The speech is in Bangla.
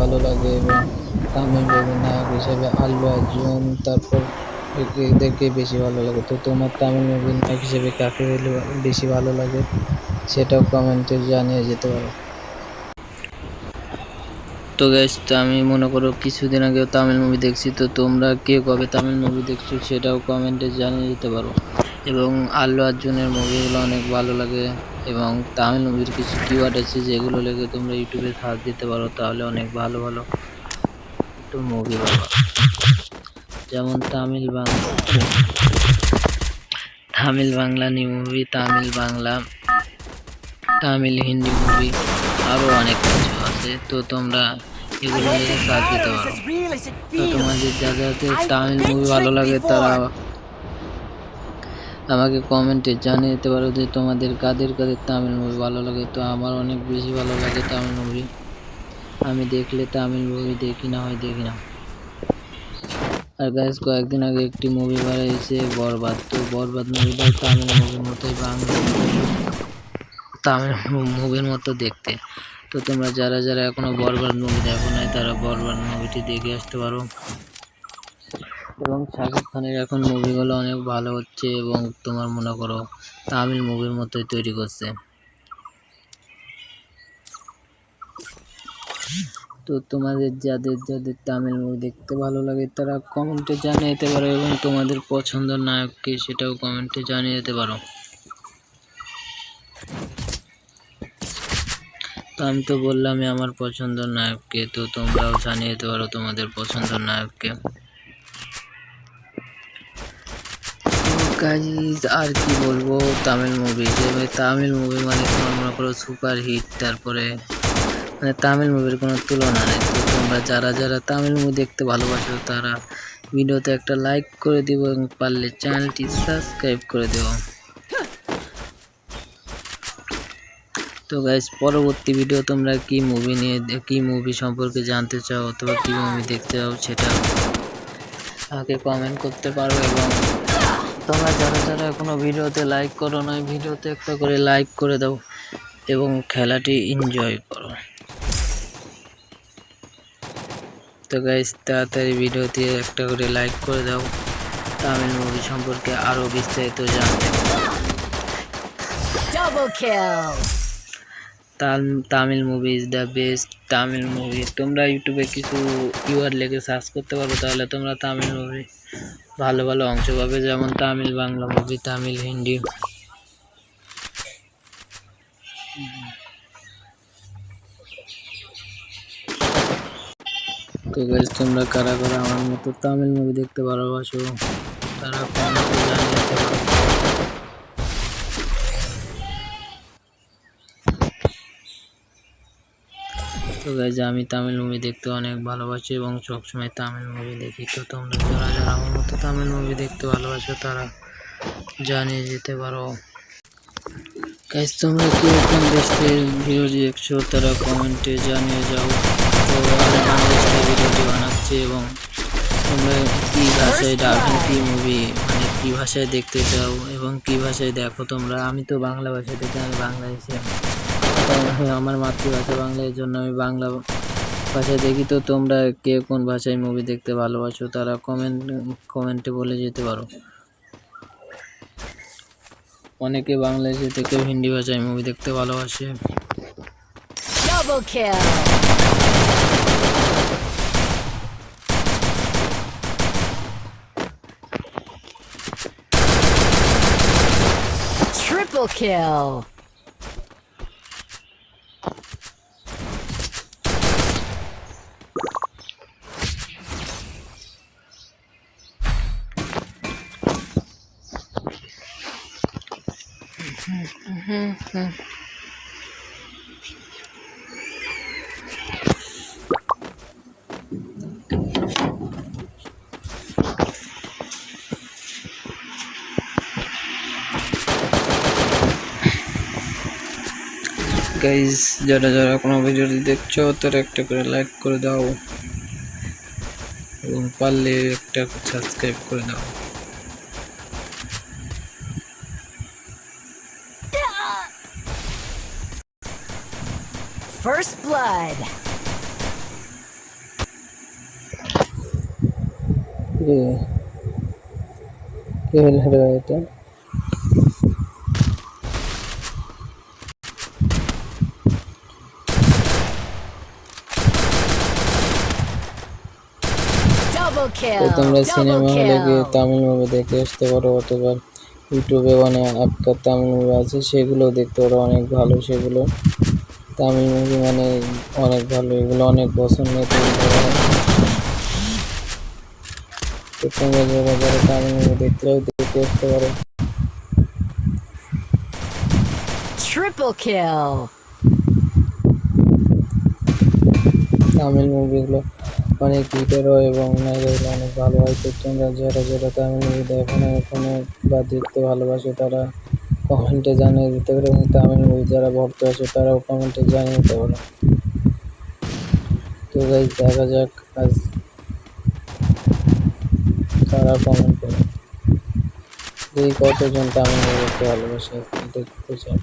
ভালো লাগে এবং তামিল মুভির নায়ক হিসেবে আল্লু অর্জুন তারপর এদেরকে বেশি ভালো লাগে। তো তোমার তামিল মুভির নায়ক হিসেবে কাকে বেশি ভালো লাগে? সেটাও কমেন্টে জানিয়ে যেতে পারো। তো গ্যাস তো আমি মনে করো কিছুদিন আগেও তামিল মুভি দেখছি, তো তোমরা কে কবে তামিল মুভি দেখছ সেটাও কমেন্টে জানিয়ে দিতে পারো। এবং আল্লু অর্জুনের মুভিগুলো অনেক ভালো লাগে এবং তামিল মুভির কিছু কিওয়ার্ড আছে যেগুলো লেগে তোমরা ইউটিউবে সার্চ দিতে পারো, তাহলে অনেক ভালো ভালো একটু মুভি পাবা। যেমন Tamil Bangla Tamil Bangla new movie Tamil Bangla, Tamil Hindi movie আরও অনেক কিছু আছে। তো তোমরা এগুলো সার্চ দিতে পারো। তো তোমাদের যাদের তামিল মুভি ভালো লাগে তারা আমাকে কমেন্টে জানিয়ে দিতে পারো যে তোমাদের কাদের কাদের তামিল মুভি ভালো লাগে। তো আমার অনেক বেশি ভালো লাগে তামিল মুভি। আমি দেখলে তামিল মুভি দেখি না হয় দেখি না। আর গাইজ কয়েকদিন আগে একটি মুভি বেরিয়েছে বরবাদ। তো বরবাদ মুভিটাও তামিল মুভির মতোই বাংলা তামিল মুভির মতো দেখতে। তো তোমরা যারা যারা এখনও বরবাদ মুভি দেখো নাই, তারা বরবাদ মুভিটি দেখে আসতে পারো। এবং শাকিব খানের এখন মুভিগুলো অনেক ভালো হচ্ছে এবং তোমার মনে করো তামিল মুভির মতোই তৈরি করছে। তো তোমাদের যাদের যাদের তামিল মুভি দেখতে ভালো লাগে তারা কমেন্টে জানিয়ে দিতে পারো এবং তোমাদের পছন্দের নায়ককে সেটাও কমেন্টে জানিয়ে দিতে পারো। তো আমি তো বললামই আমার পছন্দের নায়ককে তো তোমরাও জানিয়ে দিতে পারো তোমাদের পছন্দের নায়ককে গাইজ, আর কি বলব, তামিল মুভি যে তামিল মুভি মানে মনে করো সুপার হিট তারপরে মানে তামিল মুভির কোনো তুলনা নেই। তো তোমরা যারা যারা তামিল মুভি দেখতে ভালোবাসো, তারা ভিডিওতে একটা লাইক করে দিব এবং পারলে চ্যানেলটি সাবস্ক্রাইব করে দেবো তো গাইজ পরবর্তী ভিডিও তোমরা কি মুভি নিয়ে, কি মুভি সম্পর্কে জানতে চাও অথবা কি মুভি দেখতে চাও সেটা আমাকে কমেন্ট করতে পারো এবং তোমরা যারা যারা এখনও ভিডিওতে লাইক করো না ভিডিওতে একটা করে লাইক করে দাও এবং খেলাটি এনজয় করো। তো গাইজ তাড়াতাড়ি ভিডিওতে একটা করে লাইক করে দাও, তামিল মুভি সম্পর্কে আরও বিস্তারিত জানতে। Tamil movie is the best Tamil movie তোমরা ইউটিউবে কিছু কিওয়ার্ড লেগে সার্চ করতে পারো তাহলে তোমরা তামিল মুভি ভালো ভালো অংশ পাবে, যেমন তামিল বাংলা মুভি তামিল হিন্দি। তো গাইজ তোমরা কারা কারা আমার মতো তামিল মুভি দেখতে ভালোবাসো, তারা কমেন্টে জানিয়ে তো গাইজ আমি তামিল মুভি দেখতে অনেক ভালোবাসি এবং সবসময় তামিল মুভি দেখি। তো তোমরা যারা যারা আমার মতো তামিল মুভি দেখতে ভালোবাসো তারা জানিয়ে যেতে পারো। গাইজ তোমরা কীরকম দেশের ভিডিও দেখছ তারা কমেন্টে জানিয়ে যাও। তো আমি বাংলাদেশে ভিডিওটি বানাচ্ছি এবং তোমরা কী ভাষায় ডাবেন কী মুভি মানে কী ভাষায় দেখতে চাও এবং কী ভাষায় দেখো তোমরা? আমি তো বাংলা ভাষা দেখি আমি বাংলাদেশে। কারণ আমি আমার মাতৃভাষা বাংলা এর জন্য আমি বাংলা ভাষায় দেখি। তো তোমরা কে কোন ভাষায় মুভি দেখতে ভালোবাসো, তারা কমেন্ট কমেন্টে বলে যেতে পারো। অনেকে বাংলাদেশে থেকে হিন্দি ভাষায় মুভি দেখতে ভালোবাসে। Double kill. Mm-hmm. গাইজ যারা যারা কোনো ভিডিওটি দেখছ তারা একটা করে লাইক করে দাও এবং পারলে একটা সাবস্ক্রাইব করে দাও First blood. Yeah. Yeah, hello, তো তোমরা সিনেমা হলে গিয়ে তামিল মুভি দেখে আসতে পারো অথবা ইউটিউবে মানে আপকার তামিল মুভি আছে সেগুলো দেখতে পারো অনেক ভালো সেগুলো। তামিল মুভি মানে অনেক ভালো এগুলো অনেক বছর নিয়ে তৈরি করা হয়। তো তোমরা যারা যারা তামিল মুভি দেখতে চাও দেখতে আসতে পারো। Triple kill. তামিল মুভিগুলো অনেক হিটের হয় এবং নায়িকাগুলো অনেক ভালো হয়। তোমরা যারা যারা তামিল মুভি দেখো না বা দেখতে ভালোবাসো তারা কমেন্টে জানিয়ে দিতে পারো। এবং তামিল মুভি যারা ভক্ত আছে তারাও কমেন্টে জানিয়ে দিতে পারো। তো গাইজ দেখা যাক আজ তারা কমেন্ট করে। এই কতজন তামিল দেখতে ভালোবাসে দেখতে চায়